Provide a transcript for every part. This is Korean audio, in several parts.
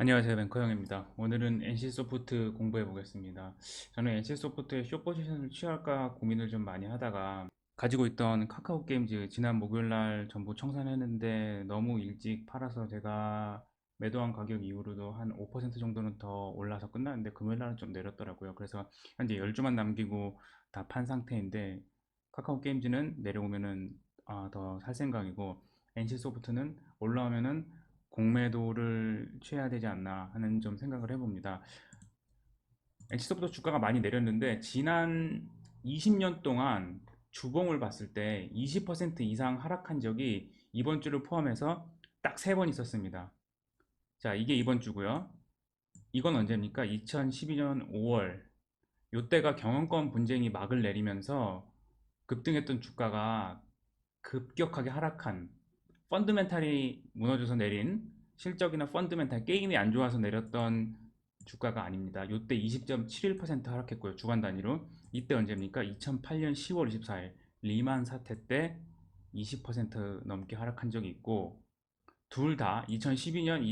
안녕하세요 뱅커형입니다. 오늘은 NC소프트 공부해 보겠습니다. 저는 NC소프트의 숏 포지션을 취할까 고민을 좀 많이 하다가 가지고 있던 카카오 게임즈 지난 목요일 날 전부 청산했는데 너무 일찍 팔아서 제가 매도한 가격 이후로도 한 5% 정도는 더 올라서 끝났는데 금요일 날은 좀 내렸더라고요. 그래서 현재 10주만 남기고 다 판 상태인데 카카오 게임즈는 내려오면은 아, 더 살 생각이고 NC소프트는 올라오면은 공매도를 취해야 되지 않나 하는 좀 생각을 해봅니다. NC소프트 주가가 많이 내렸는데 지난 20년 동안 주봉을 봤을 때 20% 이상 하락한 적이 이번 주를 포함해서 딱세번 있었습니다. 자, 이게 이번 주고요. 이건 언제입니까? 2012년 5월. 요때가 경영권 분쟁이 막을 내리면서 급등했던 주가가 급격하게 하락한 펀드멘탈이 무너져서 내린 실적이나 펀드멘탈 게임이 안 좋아서 내렸던 주가가 아닙니다. 요때 20.71% 하락했고요. 주간 단위로. 이때 언제입니까? 2008년 10월 24일 리만 사태 때 20% 넘게 하락한 적이 있고 둘 다 2012년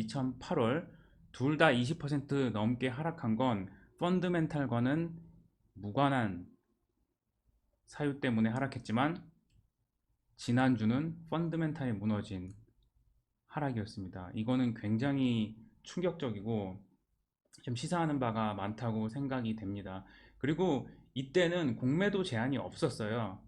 2008월 둘 다 20% 넘게 하락한 건 펀드멘탈과는 무관한 사유 때문에 하락했지만 지난주는 펀드멘탈이 무너진 하락이었습니다. 이거는 굉장히 충격적이고 좀 시사하는 바가 많다고 생각이 됩니다. 그리고 이때는 공매도 제한이 없었어요.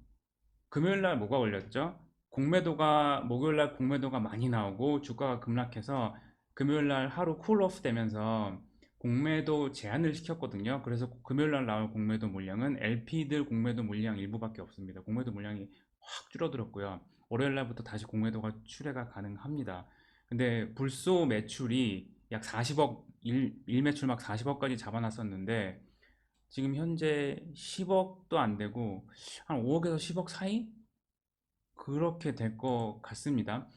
금요일 날 뭐가 걸렸죠? 공매도가 목요일 날 공매도가 많이 나오고 주가가 급락해서 금요일 날 하루 쿨오프 되면서 공매도 제한을 시켰거든요. 그래서 금요일 날 나올 공매도 물량은 LP들 공매도 물량 일부밖에 없습니다. 공매도 물량이 확 줄어들었고요. 월요일 날부터 다시 공매도가 출회가 가능합니다. 근데 불소 매출이 약 40억, 일, 일 매출 막 40억까지 잡아놨었는데 지금 현재 10억도 안 되고 한 5억에서 10억 사이? 그렇게 될 것 같습니다.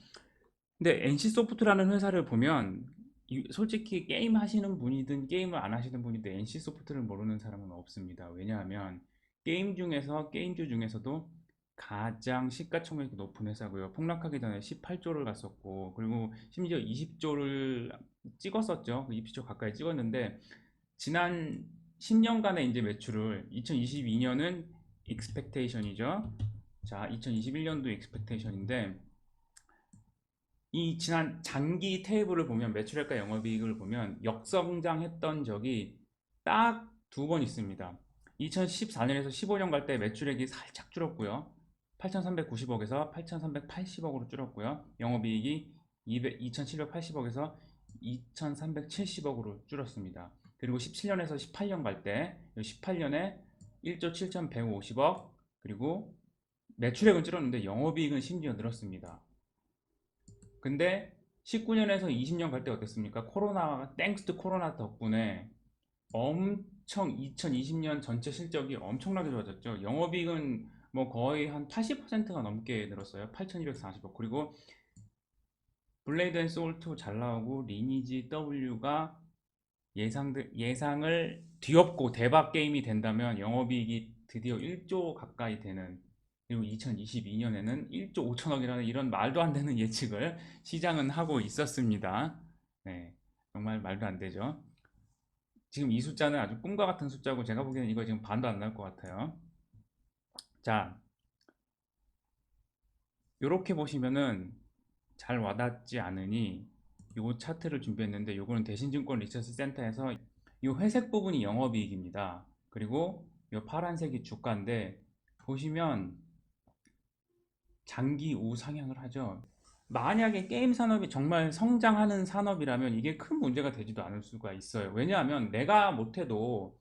근데 NC소프트라는 회사를 보면 이- 솔직히 게임 하시는 분이든 게임을 안 하시는 분이든 NC소프트를 모르는 사람은 없습니다. 왜냐하면 게임 중에서 게임주 중에서도 가장 시가총액이 높은 회사고요. 폭락하기 전에 18조를 갔었고 그리고 심지어 20조를 찍었었죠. 20조 가까이 찍었는데 지난 10년간의 이제 매출을 2022년은 익스펙테이션이죠. 자, 2021년도 익스펙테이션인데 이 지난 장기 테이블을 보면 매출액과 영업이익을 보면 역성장했던 적이 딱 두 번 있습니다. 2014년에서 15년 갈 때 매출액이 살짝 줄었고요. 8,390억에서 8,380억으로 줄었고요. 영업이익이 2,780억에서 2,370억으로 줄었습니다. 그리고 17년에서 18년 갈 때 18년에 1조 7,150억 그리고 매출액은 줄었는데 영업이익은 심지어 늘었습니다. 근데 19년에서 20년 갈 때 어땠습니까? 코로나, 땡스트 코로나 덕분에 엄청 2020년 전체 실적이 엄청나게 좋아졌죠. 영업이익은 뭐 거의 한 80%가 넘게 늘었어요. 8,240억. 그리고 블레이드 앤 소울 2잘 나오고 리니지 W가 예상 예상을 뒤엎고 대박 게임이 된다면 영업이익이 드디어 1조 가까이 되는 그리고 2022년에는 1조 5천억이라는 이런 말도 안 되는 예측을 시장은 하고 있었습니다. 네, 정말 말도 안 되죠. 지금 이 숫자는 아주 꿈과 같은 숫자고 제가 보기에는 이거 지금 반도 안 날 것 같아요. 자, 이렇게 보시면은 잘 와닿지 않으니 요 차트를 준비했는데 요거는 대신증권 리서치 센터에서 이 회색 부분이 영업이익입니다. 그리고 이 파란색이 주가인데 보시면 장기 우상향을 하죠. 만약에 게임 산업이 정말 성장하는 산업이라면 이게 큰 문제가 되지도 않을 수가 있어요. 왜냐하면 내가 못해도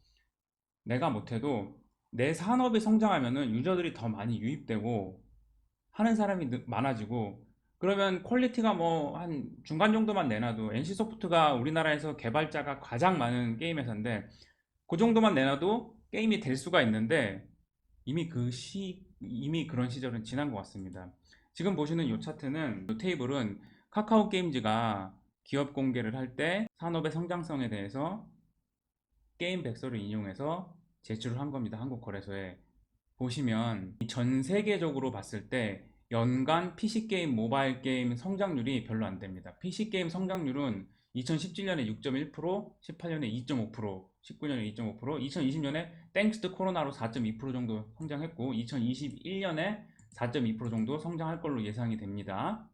내가 못해도 내 산업이 성장하면은 유저들이 더 많이 유입되고 하는 사람이 느- 많아지고 그러면 퀄리티가 뭐 한 중간 정도만 내놔도 NC소프트가 우리나라에서 개발자가 가장 많은 게임 회사인데 그 정도만 내놔도 게임이 될 수가 있는데 이미 그 시, 이미 그런 시절은 지난 것 같습니다. 지금 보시는 이 차트는 이 테이블은 카카오 게임즈가 기업 공개를 할 때 산업의 성장성에 대해서 게임 백서를 인용해서 제출을 한 겁니다. 한국거래소에. 보시면 전 세계적으로 봤을 때 연간 PC 게임, 모바일 게임 성장률이 별로 안 됩니다. PC 게임 성장률은 2017년에 6.1%, 18년에 2.5%, 19년에 2.5%, 2020년에 땡스 트 코로나로 4.2% 정도 성장했고 2021년에 4.2% 정도 성장할 걸로 예상이 됩니다.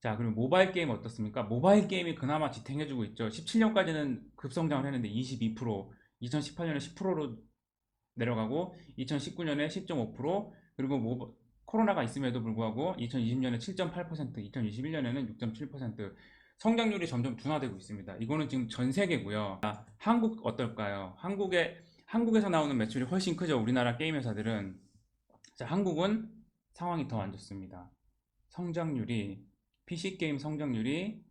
자, 그리고 모바일 게임 어떻습니까? 모바일 게임이 그나마 지탱해주고 있죠. 17년까지는 급성장을 했는데 22%, 2018년에 10%로 내려가고 2019년에 10.5% 그리고 모, 코로나가 있음에도 불구하고 2020년에 7.8%, 2021년에는 6.7% 성장률이 점점 둔화되고 있습니다. 이거는 지금 전 세계고요. 아, 한국 어떨까요? 한국에 한국에서 나오는 매출이 훨씬 크죠. 우리나라 게임 회사들은 자, 한국은 상황이 더 안 좋습니다. 성장률이 PC 게임 성장률이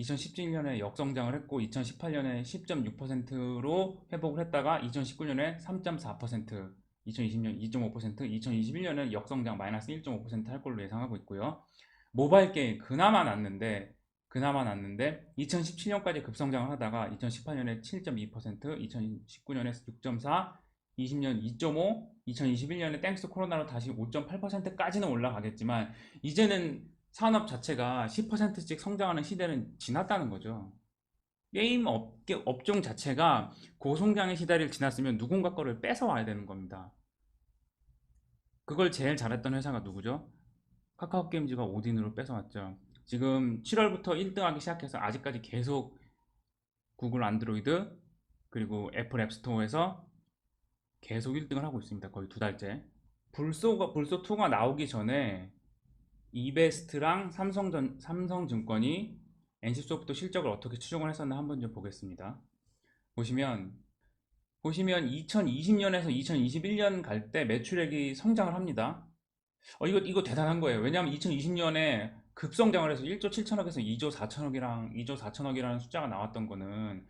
2017년에 역성장을 했고 2018년에 10.6%로 회복을 했다가 2019년에 3.4%, 2020년 2.5%, 2021년은 역성장 마이너스 1.5%할 걸로 예상하고 있고요. 모바일 게임 그나마 낫는데 그나마 낫는데 2017년까지 급성장을 하다가 2018년에 7.2%, 2019년에 6.4, 20년 2.5, 2021년에 땡스 코로나로 다시 5.8%까지는 올라가겠지만 이제는 산업 자체가 10%씩 성장하는 시대는 지났다는 거죠. 게임 업계, 업종 자체가 고성장의 시대를 지났으면 누군가 거를 뺏어와야 되는 겁니다. 그걸 제일 잘했던 회사가 누구죠? 카카오 게임즈가 오딘으로 뺏어왔죠. 지금 7월부터 1등하기 시작해서 아직까지 계속 구글 안드로이드 그리고 애플 앱스토어에서 계속 1등을 하고 있습니다. 거의 두 달째. 불소가 불소 2가 나오기 전에 이베스트랑 삼성전, 삼성증권이 NC소프트 실적을 어떻게 추정을 했었나 한번 좀 보겠습니다. 보시면 보시면 2020년에서 2021년 갈 때 매출액이 성장을 합니다. 어 이거 이거 대단한 거예요. 왜냐하면 2020년에 급성장을 해서 1조 7천억에서 2조 4천억이랑 2조 4천억이라는 숫자가 나왔던 거는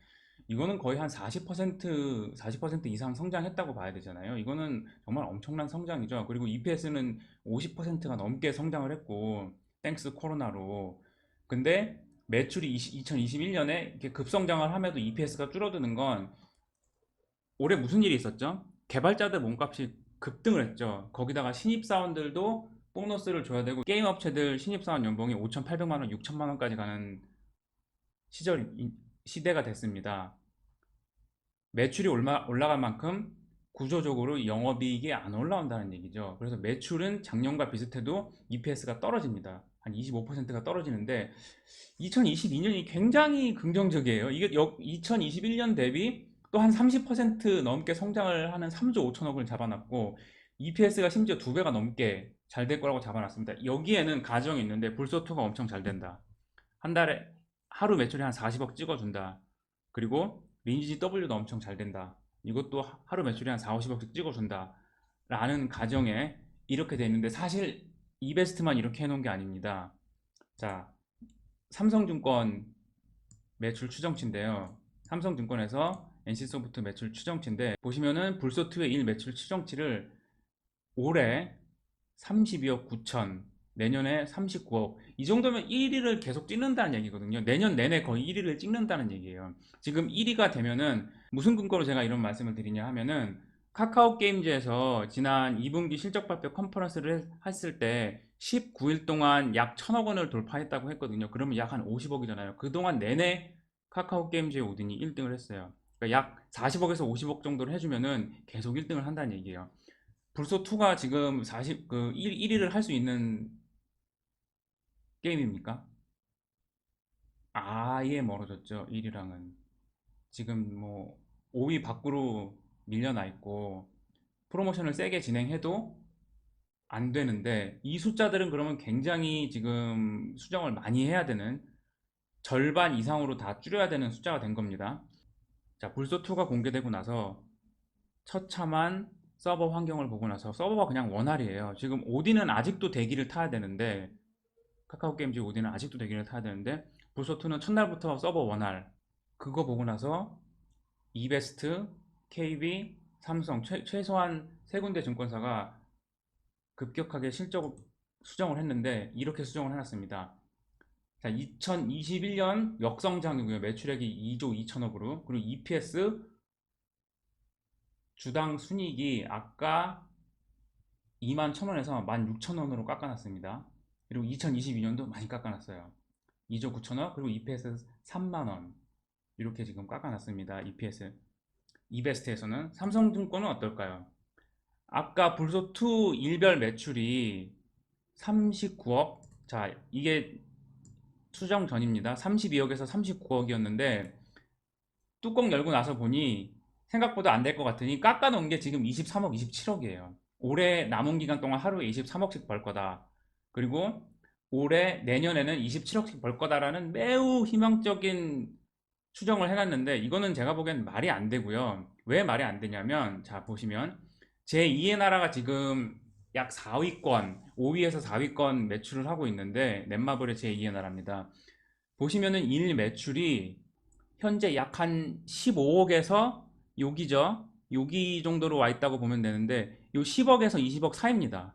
이거는 거의 한 40% 40% 이상 성장했다고 봐야 되잖아요. 이거는 정말 엄청난 성장이죠. 그리고 EPS는 50%가 넘게 성장을 했고 땡스 코로나로. 근데 매출이 2021년에 이렇게 급성장을 함에도 EPS가 줄어드는 건 올해 무슨 일이 있었죠? 개발자들 몸값이 급등을 했죠. 거기다가 신입사원들도 보너스를 줘야 되고 게임 업체들 신입사원 연봉이 5,800만 원, 6천만 원까지 가는 시절 시대가 됐습니다. 매출이 올라, 올라갈 만큼 구조적으로 영업이익이 안 올라온다는 얘기죠. 그래서 매출은 작년과 비슷해도 EPS가 떨어집니다. 한 25%가 떨어지는데 2022년이 굉장히 긍정적이에요. 이게 2021년 대비 또 한 30% 넘게 성장을 하는 3조 5천억을 잡아놨고 EPS가 심지어 두 배가 넘게 잘 될 거라고 잡아놨습니다. 여기에는 가정이 있는데 불소투가 엄청 잘 된다. 한 달에 하루 매출이 한 40억 찍어준다. 그리고 리니지 W도 엄청 잘 된다. 이것도 하루 매출이 한 4, 50억씩 찍어준다. 라는 가정에 이렇게 돼 있는데 사실 이베스트만 이렇게 해놓은 게 아닙니다. 자, 삼성증권 매출 추정치인데요. 삼성증권에서 NC소프트 매출 추정치인데 보시면은 불소트의 1 매출 추정치를 올해 32억 9천 내년에 39억. 이 정도면 1위를 계속 찍는다는 얘기거든요. 내년 내내 거의 1위를 찍는다는 얘기예요. 지금 1위가 되면은 무슨 근거로 제가 이런 말씀을 드리냐 하면은 카카오 게임즈에서 지난 2분기 실적 발표 컨퍼런스를 했을 때 19일 동안 약 1000억 원을 돌파했다고 했거든요. 그러면 약 한 50억이잖아요. 그동안 내내 카카오 게임즈의 오딘이 1등을 했어요. 그러니까 약 40억에서 50억 정도를 해주면은 계속 1등을 한다는 얘기예요. 불소2가 지금 40, 그 1, 1위를 할 수 있는 게임입니까? 아예 멀어졌죠. 1위랑은. 지금 뭐 5위 밖으로 밀려나 있고 프로모션을 세게 진행해도 안 되는데 이 숫자들은 그러면 굉장히 지금 수정을 많이 해야 되는 절반 이상으로 다 줄여야 되는 숫자가 된 겁니다. 자, 불소2가 공개되고 나서 처참한 서버 환경을 보고 나서 서버가 그냥 원활이에요. 지금 오디는 아직도 대기를 타야 되는데 카카오 게임즈 오디는 아직도 대기를 타야 되는데 불소2는 첫날부터 서버 원활 그거 보고 나서 이베스트, KB, 삼성 최, 최소한 세 군데 증권사가 급격하게 실적 수정을 했는데 이렇게 수정을 해놨습니다. 자, 2021년 역성장이고요. 매출액이 2조 2천억으로 그리고 EPS 주당 순이익이 아까 2만 1천원에서 1만 6천원으로 깎아놨습니다. 그리고 2022년도 많이 깎아놨어요. 2조 9천억 그리고 EPS 3만원 이렇게 지금 깎아놨습니다. EPS 이베스트에서는 삼성증권은 어떨까요? 아까 불소2 일별 매출이 39억 자 이게 수정 전입니다. 32억에서 39억이었는데 뚜껑 열고 나서 보니 생각보다 안 될 것 같으니 깎아놓은 게 지금 23억, 27억이에요. 올해 남은 기간 동안 하루에 23억씩 벌 거다. 그리고 올해 내년에는 27억씩 벌 거다라는 매우 희망적인 추정을 해놨는데 이거는 제가 보기엔 말이 안 되고요. 왜 말이 안 되냐면 자 보시면 제2의 나라가 지금 약 4위권, 5위에서 4위권 매출을 하고 있는데 넷마블의 제2의 나라입니다. 보시면은 일 매출이 현재 약 한 15억에서 여기죠. 여기 정도로 와 있다고 보면 되는데 요 10억에서 20억 사이입니다.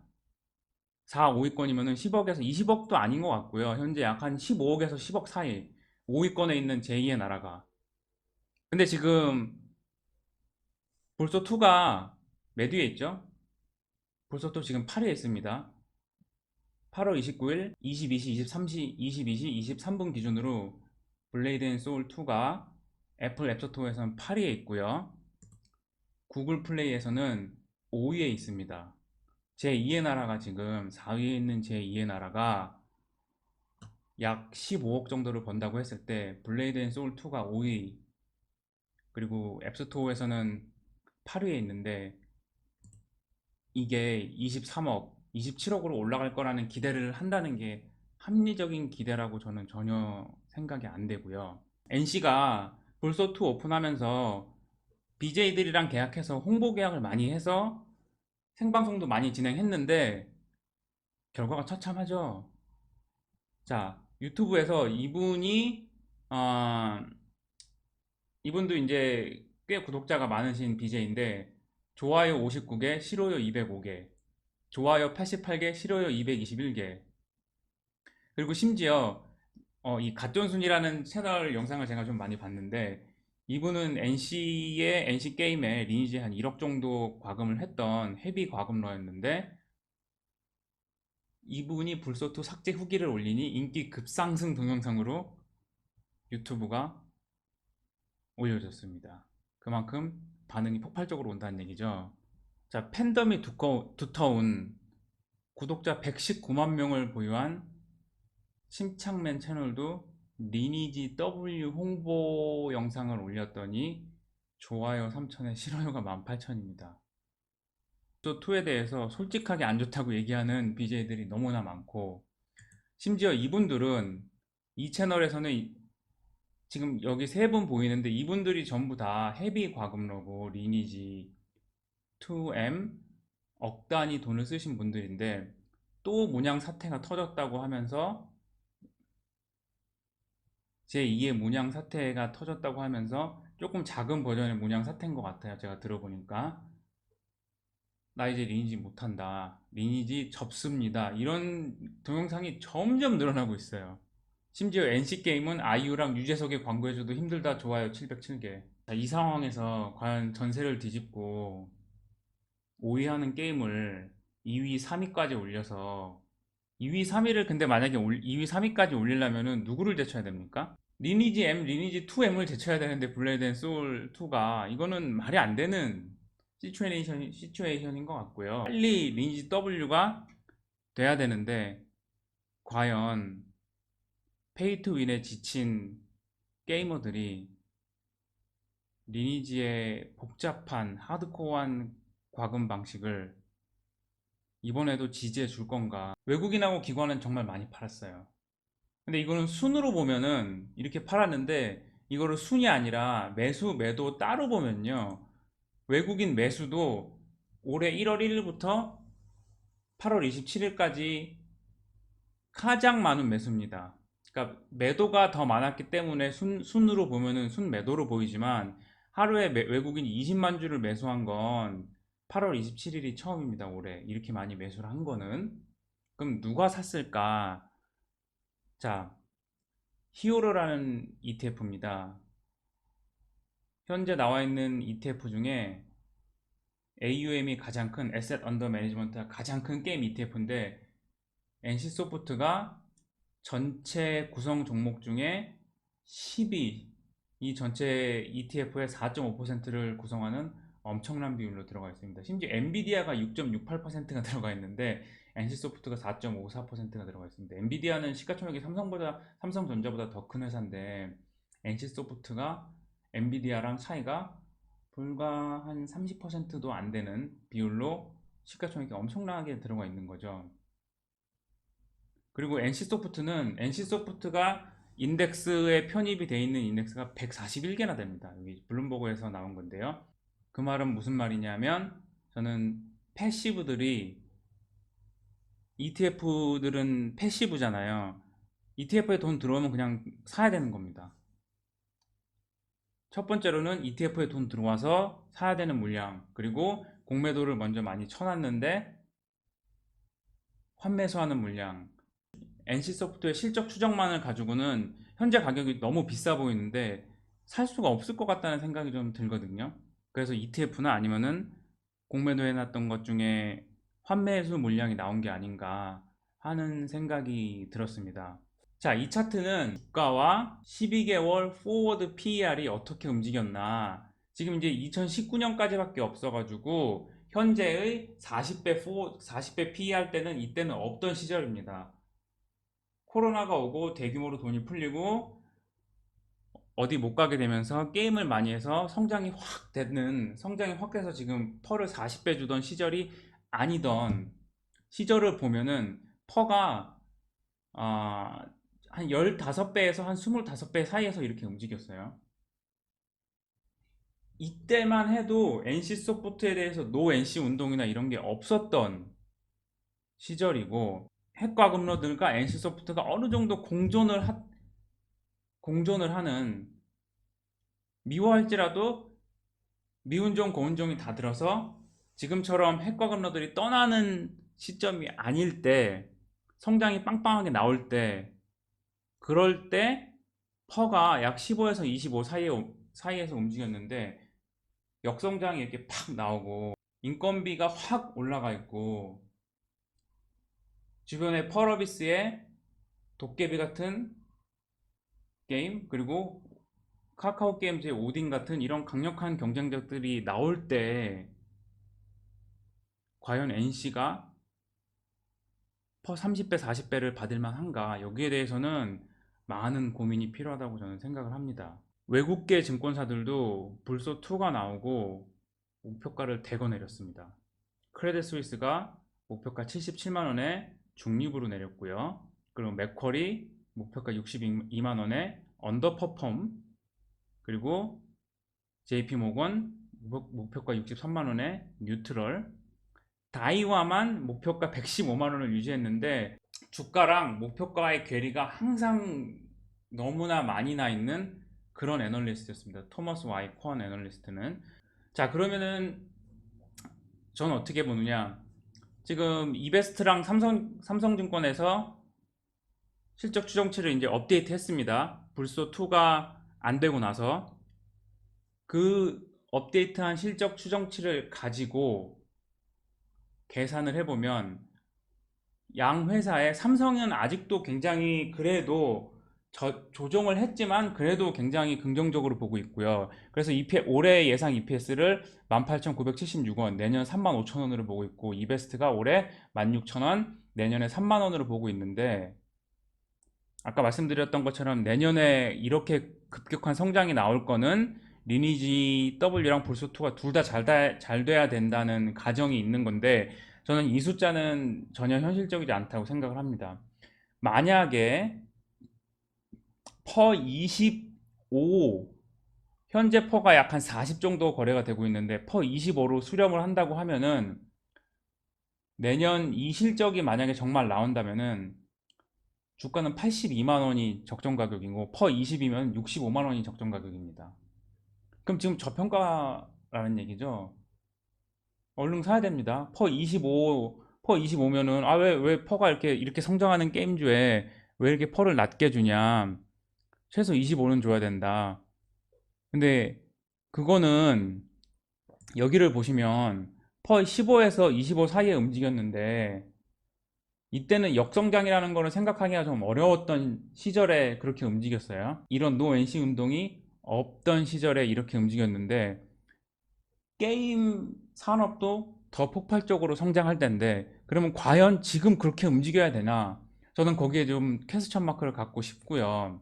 4, 5위권이면은 10억에서 20억도 아닌 것 같고요. 현재 약 한 15억에서 10억 사이 5위권에 있는 제2의 나라가 근데 지금 볼소2가 몇 위에 있죠? 볼소2 지금 8위에 있습니다. 8월 29일 22시, 23시, 22시, 23분 기준으로 블레이드 앤 소울 2가 애플 앱스토어에서는 8위에 있고요. 구글 플레이에서는 5위에 있습니다. 제2의 나라가 지금 4위에 있는 제2의 나라가 약 15억 정도를 번다고 했을 때 블레이드 앤 소울 2가 5위 그리고 앱스토어에서는 8위에 있는데 이게 23억, 27억으로 올라갈 거라는 기대를 한다는 게 합리적인 기대라고 저는 전혀 생각이 안 되고요. NC가 볼소2 오픈하면서 BJ들이랑 계약해서 홍보 계약을 많이 해서 생방송도 많이 진행했는데 결과가 처참하죠. 자, 유튜브에서 이분이 어, 이분도 이제 꽤 구독자가 많으신 BJ인데 좋아요 59개, 싫어요 205개, 좋아요 88개, 싫어요 221개. 그리고 심지어 어, 이 갓존순이라는 채널 영상을 제가 좀 많이 봤는데 이분은 NC의 NC 게임에 리니지 한 1억 정도 과금을 했던 헤비 과금러였는데 이분이 불소투 삭제 후기를 올리니 인기 급상승 동영상으로 유튜브가 올려졌습니다. 그만큼 반응이 폭발적으로 온다는 얘기죠. 자, 팬덤이 두꺼, 두터운 구독자 119만 명을 보유한 심창맨 채널도 리니지 W 홍보 영상을 올렸더니 좋아요 3천에 싫어요가 18,000입니다. 또 2에 대해서 솔직하게 안 좋다고 얘기하는 BJ들이 너무나 많고 심지어 이분들은 이 채널에서는 이- 지금 여기 세 분 보이는데 이분들이 전부 다 헤비 과금러고 리니지 2M 억 단위 돈을 쓰신 분들인데 또 문양 사태가 터졌다고 하면서 제2의 문양 사태가 터졌다고 하면서 조금 작은 버전의 문양 사태인 것 같아요. 제가 들어보니까 나 이제 리니지 못한다. 리니지 접습니다. 이런 동영상이 점점 늘어나고 있어요. 심지어 NC게임은 아이유랑 유재석의 광고해줘도 힘들다 좋아요 707개. 이 상황에서 과연 전세를 뒤집고 5위 하는 게임을 2위, 3위까지 올려서 2위, 3위를 근데 만약에 올- 2위, 3위까지 올리려면은 누구를 제쳐야 됩니까? 리니지 M, 리니지 2M을 제쳐야 되는데 블레이드 앤 소울 2가 이거는 말이 안 되는 시츄에이션, 시츄에이션인 것 같고요. 빨리 리니지 W가 돼야 되는데 과연 페이 투 윈에 지친 게이머들이 리니지의 복잡한 하드코어한 과금 방식을 이번에도 지지해 줄 건가? 외국인하고 기관은 정말 많이 팔았어요. 근데 이거는 순으로 보면은 이렇게 팔았는데 이거를 순이 아니라 매수, 매도 따로 보면요. 외국인 매수도 올해 1월 1일부터 8월 27일까지 가장 많은 매수입니다. 그러니까 매도가 더 많았기 때문에 순, 순으로 보면은 순 매도로 보이지만 하루에 매- 외국인이 20만 주를 매수한 건 8월 27일이 처음입니다. 올해 이렇게 많이 매수를 한 거는 그럼 누가 샀을까? 자, 히어로라는 ETF입니다. 현재 나와 있는 ETF 중에 AUM이 가장 큰 언더 매니지먼트가 가장 큰 게임 ETF인데 NC소프트가 전체 구성 종목 중에 10이 이 전체 ETF의 4.5%를 구성하는 엄청난 비율로 들어가 있습니다. 심지어 엔비디아가 6.68%가 들어가 있는데 NC소프트가 4.54%가 들어가 있습니다. 엔비디아는 시가총액이 삼성보다 삼성전자보다 더 큰 회사인데 NC소프트가 엔비디아랑 차이가 불과 한 30%도 안 되는 비율로 시가총액이 엄청나게 들어가 있는 거죠. 그리고 NC소프트는 NC소프트가 인덱스에 편입이 되어 있는 인덱스가 141개나 됩니다. 여기 블룸버그에서 나온 건데요. 그 말은 무슨 말이냐면 저는 패시브들이 ETF들은 패시브잖아요. ETF에 돈 들어오면 그냥 사야 되는 겁니다. 첫 번째로는 ETF에 돈 들어와서 사야 되는 물량 그리고 공매도를 먼저 많이 쳐놨는데 환매수하는 물량 NC소프트의 실적 추정만을 가지고는 현재 가격이 너무 비싸 보이는데 살 수가 없을 것 같다는 생각이 좀 들거든요. 그래서 ETF나 아니면은 공매도 해 놨던 것 중에 환매수 물량이 나온 게 아닌가 하는 생각이 들었습니다. 자, 이 차트는 주가와 12개월 포워드 PER이 어떻게 움직였나. 지금 이제 2019년까지밖에 없어가지고 현재의 40배 포 40배 PE 할 때는 이때는 없던 시절입니다. 코로나가 오고 대규모로 돈이 풀리고 어디 못 가게 되면서 게임을 많이 해서 성장이 확 되는 성장이 확 돼서 지금 펄을 40배 주던 시절이 아니던 시절을 보면은 퍼가 아, 한 15배에서 한 25배 사이에서 이렇게 움직였어요. 이때만 해도 NC 소프트에 대해서 노 NC 운동이나 이런 게 없었던 시절이고 핵과 금러들과 NC 소프트가 어느 정도 공존을 하, 공존을 하는 미워할지라도 미운 종 고운 종이 다 들어서 지금처럼 핵과 금러들이 떠나는 시점이 아닐 때 성장이 빵빵하게 나올 때 그럴 때 퍼가 약 15에서 25 사이에, 사이에서 움직였는데 역성장이 이렇게 팍 나오고 인건비가 확 올라가 있고 주변에 펄어비스의 도깨비 같은 게임 그리고 카카오 게임즈의 오딘 같은 이런 강력한 경쟁력들이 나올 때 과연 NC가 퍼 30배, 40배를 받을 만한가? 여기에 대해서는 많은 고민이 필요하다고 저는 생각을 합니다. 외국계 증권사들도 불소2가 나오고 목표가를 대거 내렸습니다. 크레딧 스위스가 목표가 77만원에 중립으로 내렸고요. 그리고 맥쿼리 목표가 62만 원에 언더퍼폼 그리고 JP 모건 목표가 63만 원에 뉴트럴. 다이와만 목표가 115만 원을 유지했는데 주가랑 목표가의 괴리가 항상 너무나 많이 나 있는 그런 애널리스트였습니다. 토머스 와이 콘 애널리스트는. 자 그러면은 저는 어떻게 보느냐? 지금 이베스트랑 삼성 삼성증권에서 실적 추정치를 이제 업데이트 했습니다. 불소 2가 안 되고 나서 그 업데이트한 실적 추정치를 가지고 계산을 해보면 양 회사의 삼성은 아직도 굉장히 그래도 저, 조정을 했지만 그래도 굉장히 긍정적으로 보고 있고요. 그래서 EP, 올해 예상 EPS를 18,976원, 내년 35,000원으로 보고 있고 이베스트가 올해 16,000원, 내년에 3만원으로 보고 있는데 아까 말씀드렸던 것처럼 내년에 이렇게 급격한 성장이 나올 거는 리니지 W랑 볼소2가 둘 다 잘 잘 돼야 된다는 가정이 있는 건데 저는 이 숫자는 전혀 현실적이지 않다고 생각을 합니다. 만약에 퍼 25, 현재 퍼가 약 한 40 정도 거래가 되고 있는데 퍼 25로 수렴을 한다고 하면은 내년 이 실적이 만약에 정말 나온다면은 주가는 82만 원이 적정 가격이고 퍼 20이면 65만 원이 적정 가격입니다. 그럼 지금 저평가라는 얘기죠. 얼른 사야 됩니다. 퍼 25, 퍼 25면은 아 왜 왜 퍼가 이렇게 이렇게 성장하는 게임주에 왜 이렇게 퍼를 낮게 주냐? 최소 25는 줘야 된다. 근데 그거는 여기를 보시면 퍼 15에서 25 사이에 움직였는데 이때는 역성장이라는 거를 생각하기가 좀 어려웠던 시절에 그렇게 움직였어요. 이런 노 NC 운동이 없던 시절에 이렇게 움직였는데 게임 산업도 더 폭발적으로 성장할 텐데 그러면 과연 지금 그렇게 움직여야 되나? 저는 거기에 좀 퀘스천 마크를 갖고 싶고요.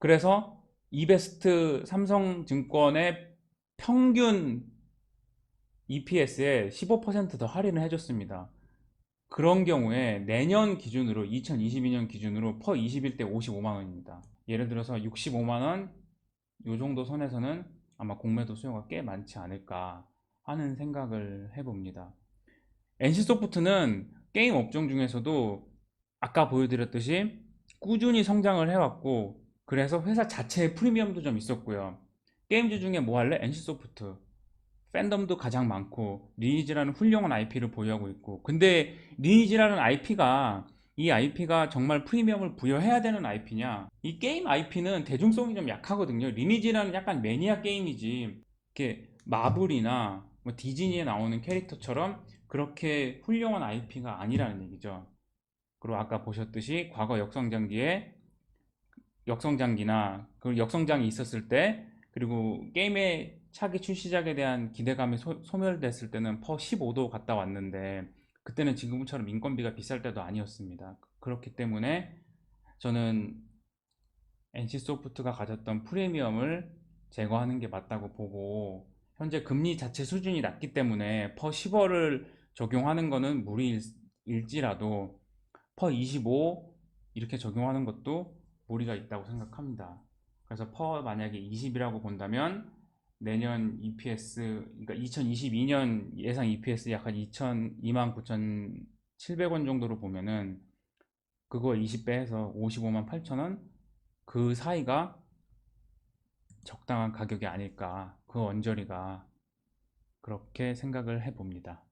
그래서 이베스트 삼성증권의 평균 EPS에 15%더 할인을 해줬습니다. 그런 경우에 내년 기준으로 2022년 기준으로 퍼 21대 55만 원입니다. 예를 들어서 65만 원, 요 정도 선에서는 아마 공매도 수요가 꽤 많지 않을까 하는 생각을 해봅니다. NC소프트는 게임 업종 중에서도 아까 보여드렸듯이 꾸준히 성장을 해왔고 그래서 회사 자체의 프리미엄도 좀 있었고요. 게임즈 중에 뭐 할래? NC소프트. 팬덤도 가장 많고 리니지라는 훌륭한 IP를 보유하고 있고. 근데 리니지라는 IP가 이 IP가 정말 프리미엄을 부여해야 되는 IP냐? 이 게임 IP는 대중성이 좀 약하거든요. 리니지라는 약간 매니아 게임이지. 이렇게 마블이나 뭐 디즈니에 나오는 캐릭터처럼 그렇게 훌륭한 IP가 아니라는 얘기죠. 그리고 아까 보셨듯이 과거 역성장기에 역성장기나 그 역성장이 있었을 때 그리고 게임의 차기 출시작에 대한 기대감이 소, 소멸됐을 때는 퍼 15도 갔다 왔는데 그때는 지금처럼 인건비가 비쌀 때도 아니었습니다. 그렇기 때문에 저는 NC소프트가 가졌던 프리미엄을 제거하는 게 맞다고 보고 현재 금리 자체 수준이 낮기 때문에 퍼 10월을 적용하는 거는 무리일지라도 퍼 25 이렇게 적용하는 것도 무리가 있다고 생각합니다. 그래서 퍼 만약에 20이라고 본다면 내년 EPS 그러니까 2022년 예상 EPS 약한 2천 29,700원 정도로 보면은 그거 20배 해서 55만 8천 원 그 사이가 적당한 가격이 아닐까 그 언저리가 그렇게 생각을 해봅니다.